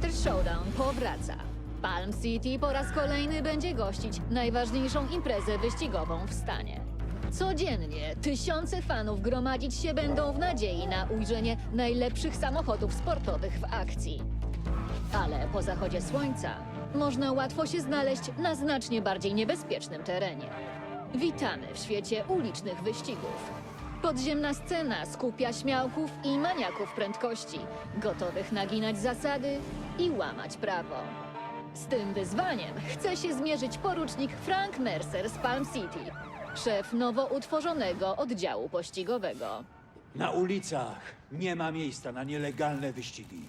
Hunter Showdown powraca. Palm City po raz kolejny będzie gościć najważniejszą imprezę wyścigową w stanie. Codziennie tysiące fanów gromadzić się będą w nadziei na ujrzenie najlepszych samochodów sportowych w akcji. Ale po zachodzie słońca można łatwo się znaleźć na znacznie bardziej niebezpiecznym terenie. Witamy w świecie ulicznych wyścigów. Podziemna scena skupia śmiałków i maniaków prędkości, gotowych naginać zasady i łamać prawo. Z tym wyzwaniem chce się zmierzyć porucznik Frank Mercer z Palm City, szef nowo utworzonego oddziału pościgowego. Na ulicach nie ma miejsca na nielegalne wyścigi.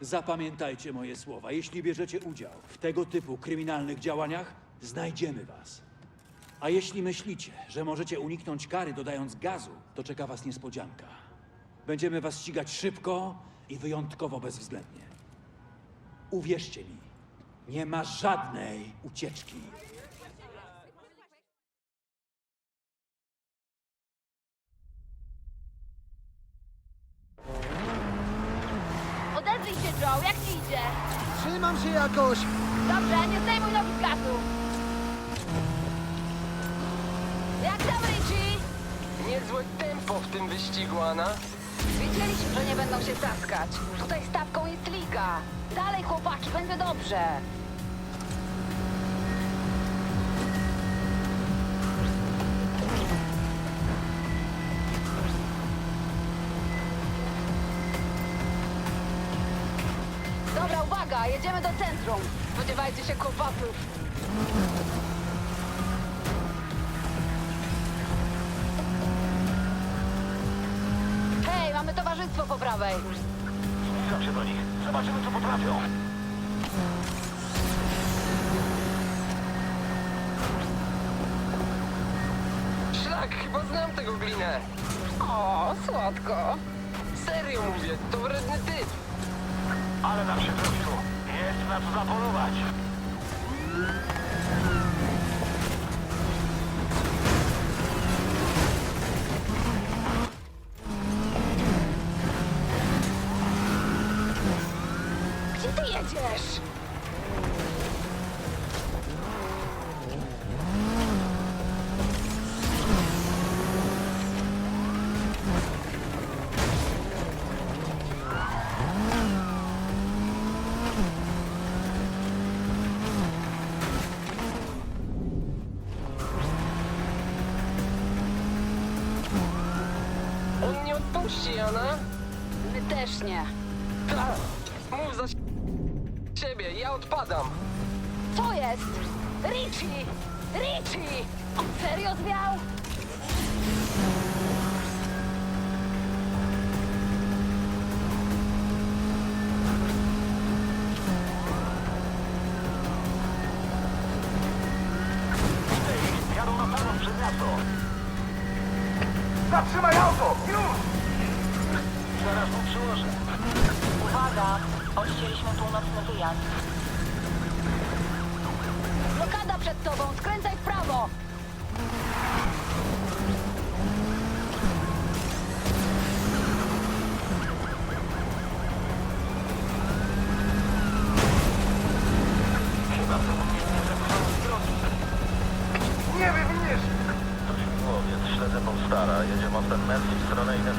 Zapamiętajcie moje słowa. Jeśli bierzecie udział w tego typu kryminalnych działaniach, znajdziemy was. A jeśli myślicie, że możecie uniknąć kary dodając gazu, to czeka was niespodzianka. Będziemy was ścigać szybko i wyjątkowo bezwzględnie. Uwierzcie mi, nie ma żadnej ucieczki. Odezwij się, Joe, jak ci idzie? Trzymam się jakoś. Dobrze, nie zdejmuj nogi z gazu. Jak tam, Richie? Niezłe tempo w tym wyścigu, Anna. Wiedzieliśmy, że nie będą się taskać. Tutaj stawką jest liga. Dalej, chłopaki, będzie dobrze. Dobra, uwaga, jedziemy do centrum. Spodziewajcie się kłopotów. Po prawej. Zbliżam się do nich. Zobaczymy, co potrafią. Szlak, chyba znam tego glinę. O, słodko. Serio mówię, to wredny typ. Ale nam się zrobiło. Jest na co zapolować. Odpuści, Anna. My też nie. Mów za siebie, ja odpadam. Co jest? Richie! Richie! On serio zwiał? Zaraz mu przyłożę. Uwaga! Odcięliśmy północny wyjazd. Blokada przed tobą, skręcaj w prawo! Chyba mnie nie zepchnął z drogi. Nie wywiniesz! To śmigłowiec, śledzę Polstara. Jedzie mostem Messi w stronę Eden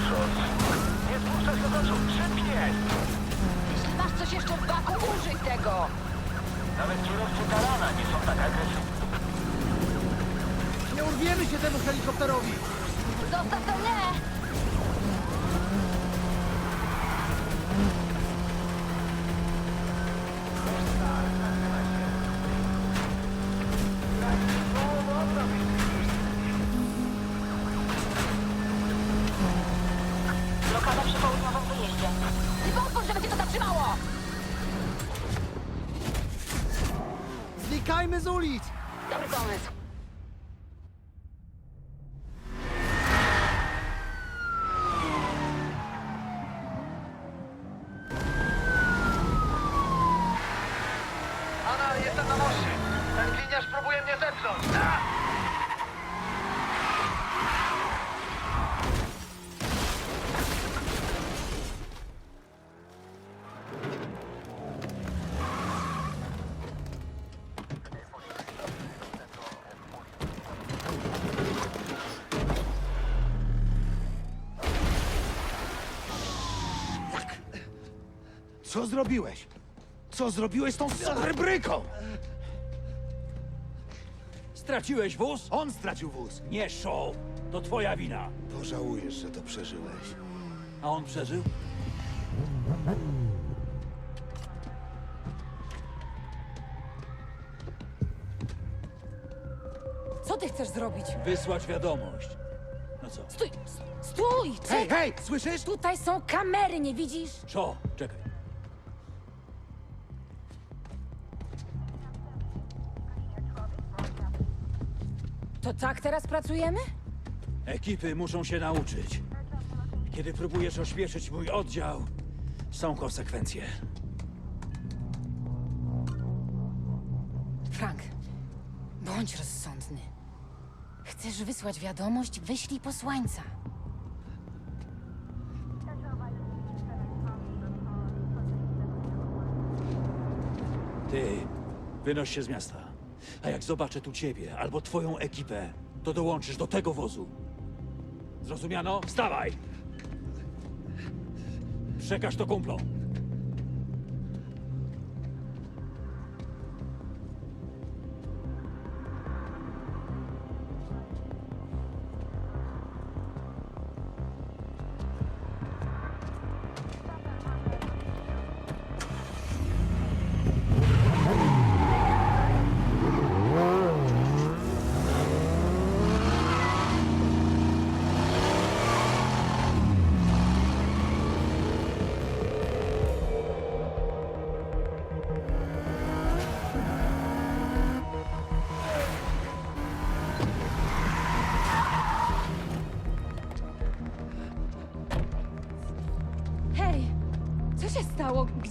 Jeśli masz coś jeszcze w baku, użyj tego! Nawet kierowcy Tarana nie są tak agresywni. Nie urwiemy się temu helikopterowi. Zostaw to mnie! Gliniarz próbuje mnie zepchnąć! A! Co zrobiłeś? Co zrobiłeś z tą celebryką? Straciłeś wóz? On stracił wóz. Nie show! To twoja wina. Pożałujesz, że to przeżyłeś. A on przeżył? Co ty chcesz zrobić? Wysłać wiadomość. No co? Stój! s- Stój! Hej, Czekaj! hej, słyszysz? Tutaj są kamery, nie widzisz? Szo, czekaj. Tak teraz pracujemy? Ekipy muszą się nauczyć. Kiedy próbujesz ośmieszyć mój oddział, są konsekwencje. Frank, bądź rozsądny. Chcesz wysłać wiadomość? Wyślij posłańca. Ty, wynoś się z miasta. A jak zobaczę tu ciebie albo twoją ekipę, to dołączysz do tego wozu. Zrozumiano? Wstawaj! Przekaż to kumplom.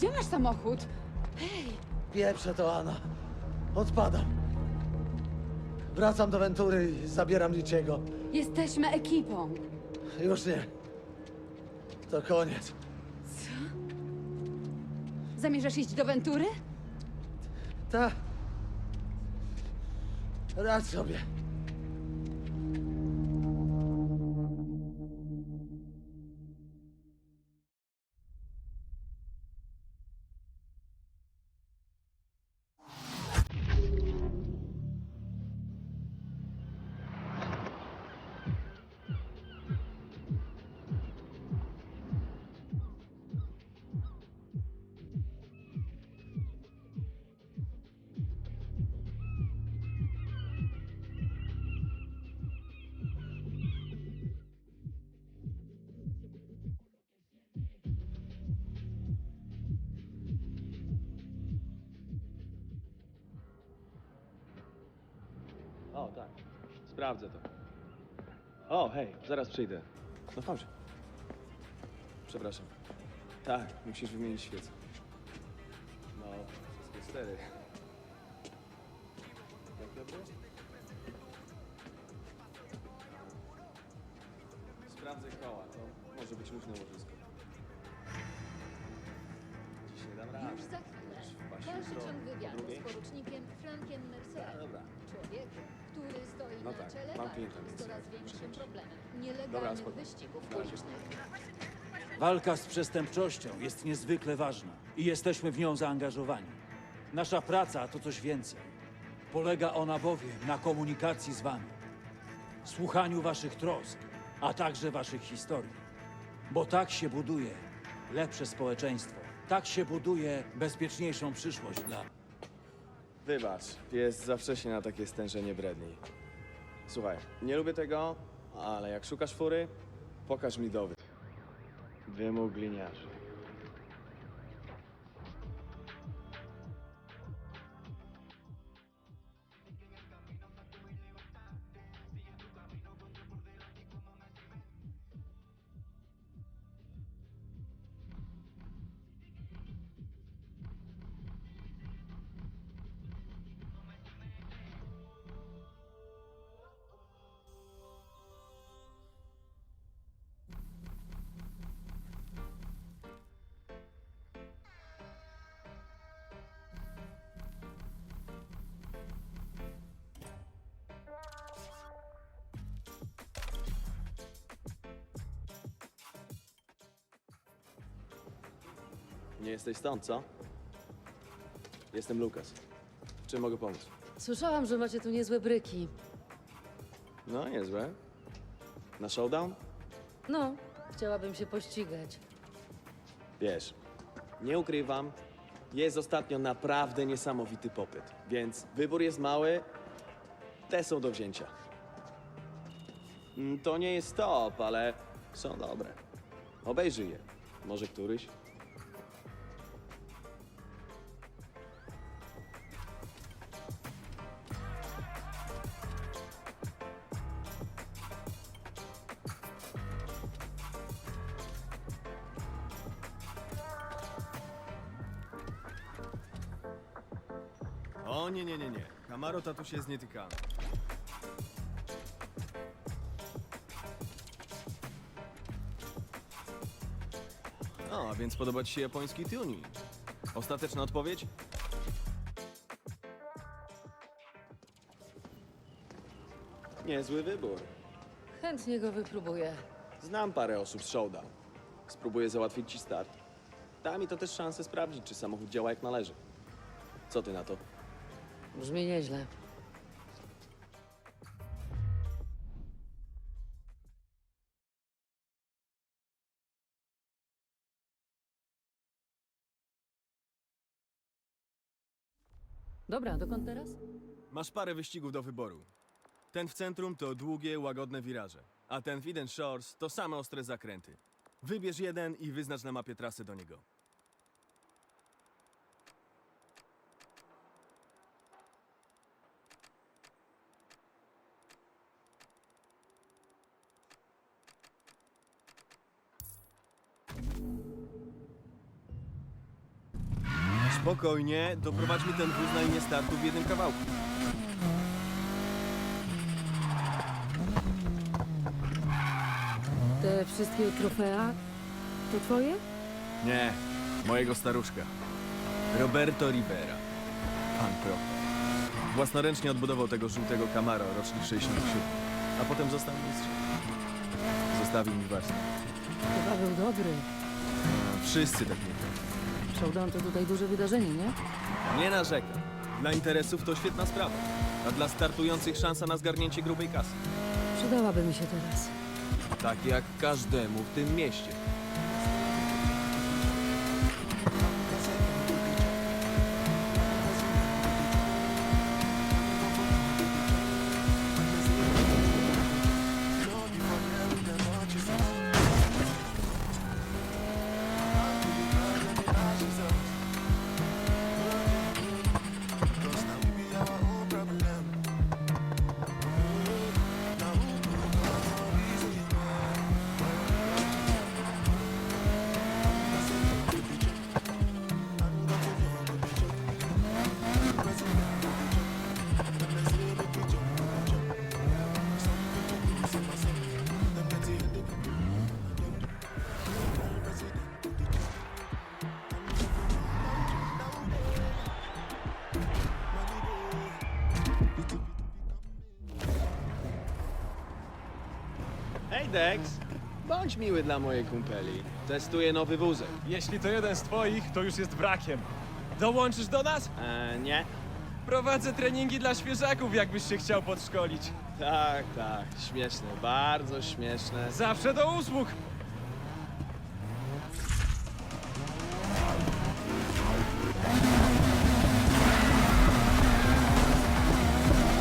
Gdzie masz samochód? Pieprze to, Anna. Odpadam. Wracam do Ventury i zabieram Liciego. Jesteśmy ekipą. Już nie. To koniec. Zamierzasz iść do Ventury? Ta. Radź sobie. O, tak. Sprawdzę to. O, hej, zaraz przyjdę. No chodź. Przepraszam. Tak, musisz wymienić świecę. No, wszystkie cztery. Tak dobrze? Sprawdzę koła, to może być różne łożysko. Dziś nie dam rady. Już za chwilę. wpaść Dalszy jutro ciąg o wywiadu drugiej? z porucznikiem Frankiem Mercerem. dobra. Człowieku, który stoi No na tak, czele mam walki klienta, z więc coraz większym problemem Dobra, nielegalnych spoko. wyścigów Na razie. ulicznych. Walka z przestępczością jest niezwykle ważna i jesteśmy w nią zaangażowani. Nasza praca to coś więcej. Polega ona bowiem na komunikacji z wami, słuchaniu waszych trosk, a także waszych historii. Bo tak się buduje lepsze społeczeństwo, tak się buduje bezpieczniejszą przyszłość dla... Wybacz, jest za wcześnie na takie stężenie bredni. Słuchaj, nie lubię tego, ale jak szukasz fury, pokaż mi dowód. Wymóg gliniarzy. Nie jesteś stąd, co? Jestem Lukas. W czym mogę pomóc? Słyszałam, że macie tu niezłe bryki. No, niezłe. Na showdown? No, chciałabym się pościgać. Wiesz, nie ukrywam, jest ostatnio naprawdę niesamowity popyt, więc wybór jest mały, te są do wzięcia. Mm, To nie jest top, ale są dobre. Obejrzyj je. Może któryś? Camaro tatuś jest nietykany. No, a więc podoba ci się japoński tuning. Ostateczna odpowiedź? Niezły wybór. Chętnie go wypróbuję. Znam parę osób z showdown. Spróbuję załatwić ci start. Da mi to też szansę sprawdzić, czy samochód działa jak należy. Co ty na to? Brzmi nieźle. Dobra, dokąd teraz? Masz parę wyścigów do wyboru. Ten w centrum to długie, łagodne wiraże, a ten w Eden Shores to same ostre zakręty. Wybierz jeden i wyznacz na mapie trasy do niego. Spokojnie, doprowadź mi ten wóz na linię startu w jednym kawałku. Te wszystkie trofea to twoje? Nie, mojego staruszka. Roberto Rivera. Pan pro. Własnoręcznie odbudował tego żółtego Camaro, rocznik 67. A potem został mistrzem. Zostawił mi warsztat. Chyba był dobry. Wszyscy tak mówią. Showdown to tutaj duże wydarzenie, nie? Nie narzekam. Dla interesów to świetna sprawa. A dla startujących szansa na zgarnięcie grubej kasy. Przydałaby mi się teraz. Tak jak każdemu w tym mieście. Dex! Bądź miły dla mojej kumpeli. Testuję nowy wózek. Jeśli to jeden z twoich, to już jest brakiem. Dołączysz do nas? Eee, nie? Prowadzę treningi dla świeżaków, jakbyś się chciał podszkolić. Tak, tak. Śmieszne, bardzo śmieszne. Zawsze do usług.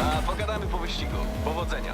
A pogadamy po wyścigu. Powodzenia.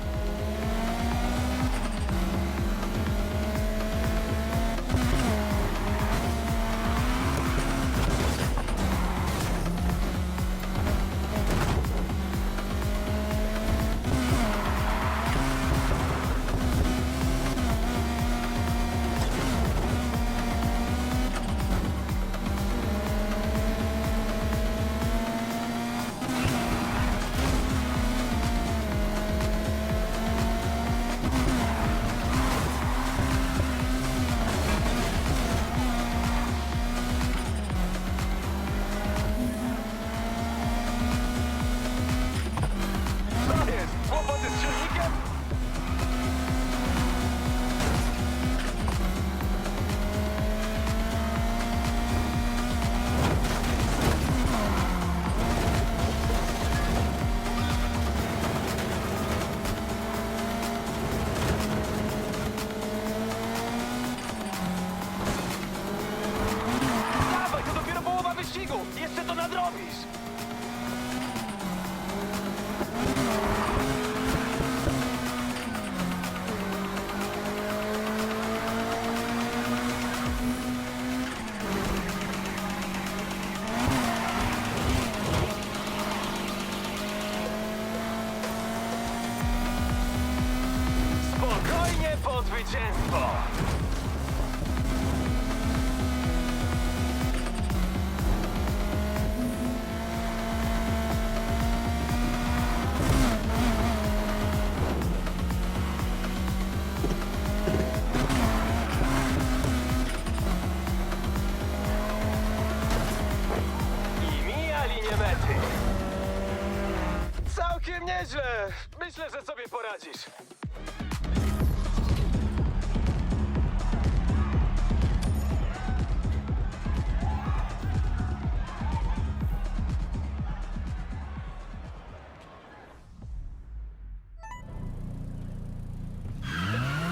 Nieźle. Myślę, że sobie poradzisz.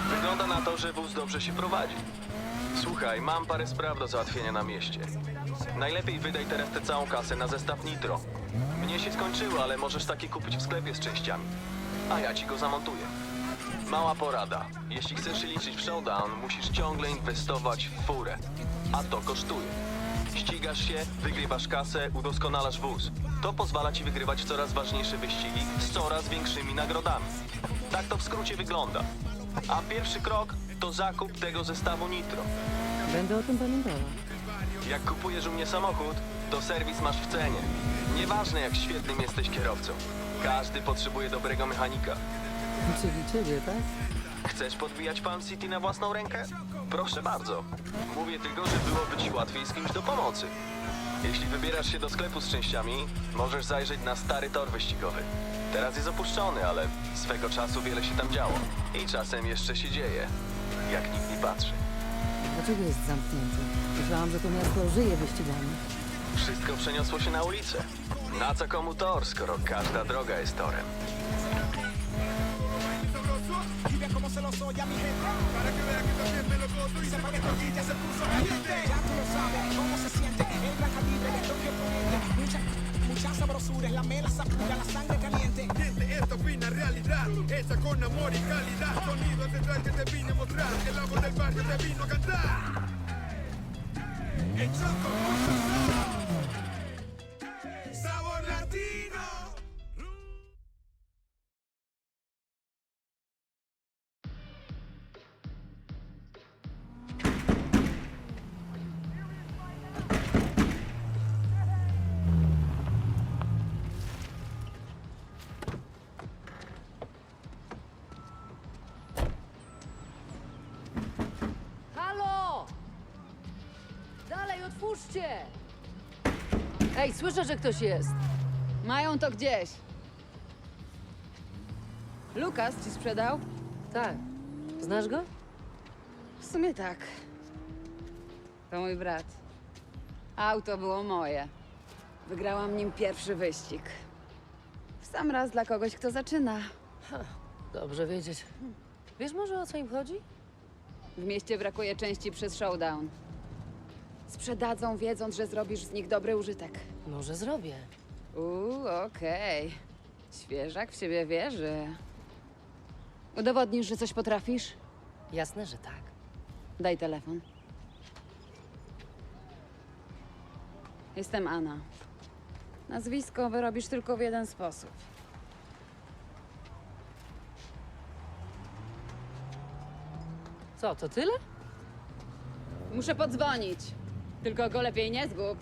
Wygląda na to, że wóz dobrze się prowadzi. Słuchaj, mam parę spraw do załatwienia na mieście. Najlepiej wydaj teraz tę całą kasę na zestaw Nitro. Mnie się skończyło, ale możesz taki kupić w sklepie z częściami. A ja ci go zamontuję. Mała porada. Jeśli chcesz liczyć w showdown, musisz ciągle inwestować w furę. A to kosztuje. Ścigasz się, wygrywasz kasę, udoskonalasz wóz. To pozwala ci wygrywać coraz ważniejsze wyścigi z coraz większymi nagrodami. Tak to w skrócie wygląda. A pierwszy krok to zakup tego zestawu Nitro. Będę o tym pamiętała. Jak kupujesz u mnie samochód, to serwis masz w cenie. Nieważne jak świetnym jesteś kierowcą. Każdy potrzebuje dobrego mechanika. Czyli ciebie, tak? Chcesz podbijać Palm City na własną rękę? Proszę bardzo. Mówię tylko, że byłoby ci łatwiej z kimś do pomocy. Jeśli wybierasz się do sklepu z częściami, możesz zajrzeć na stary tor wyścigowy. Teraz jest opuszczony, ale swego czasu wiele się tam działo. I czasem jeszcze się dzieje, jak nikt nie patrzy. Dlaczego jest zamknięty? Myślałam, że to miasto żyje wyścigami. Wszystko przeniosło się na ulicę. Na co komu tor, skoro każda droga jest torem? Esta fina realidad, hecha con amor y calidad. Sonidos detrás que te vine a mostrar. Que la voz del barrio te vino a Otwórzcie! Ej, słyszę, że ktoś jest. Mają to gdzieś. Lukas ci sprzedał? Tak. Znasz go? W sumie tak. To mój brat. Auto było moje. Wygrałam nim pierwszy wyścig. W sam raz dla kogoś, kto zaczyna. Dobrze wiedzieć. Wiesz może o co im chodzi? W mieście brakuje części przez showdown. Sprzedadzą, wiedząc, że zrobisz z nich dobry użytek. Może zrobię. Uuu, okej. Świeżak w siebie wierzy. Udowodnisz, że coś potrafisz? Jasne, że tak. Daj telefon. Jestem Anna. Nazwisko wyrobisz tylko w jeden sposób. Co, to tyle? Muszę podzwonić. Tylko go lepiej nie zgub.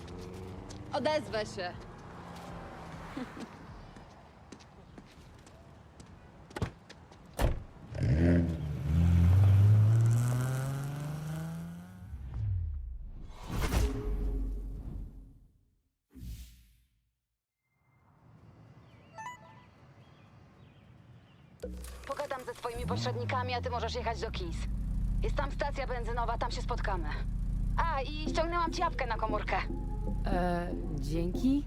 Odezwę się. Pogadam ze twoimi pośrednikami, a ty możesz jechać do Kis. Jest tam stacja benzynowa, tam się spotkamy. A, i ściągnęłam ci apkę na komórkę. E, dzięki.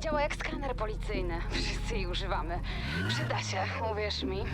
Działa jak skaner policyjny. Wszyscy jej używamy. Przyda się, uwierz mi.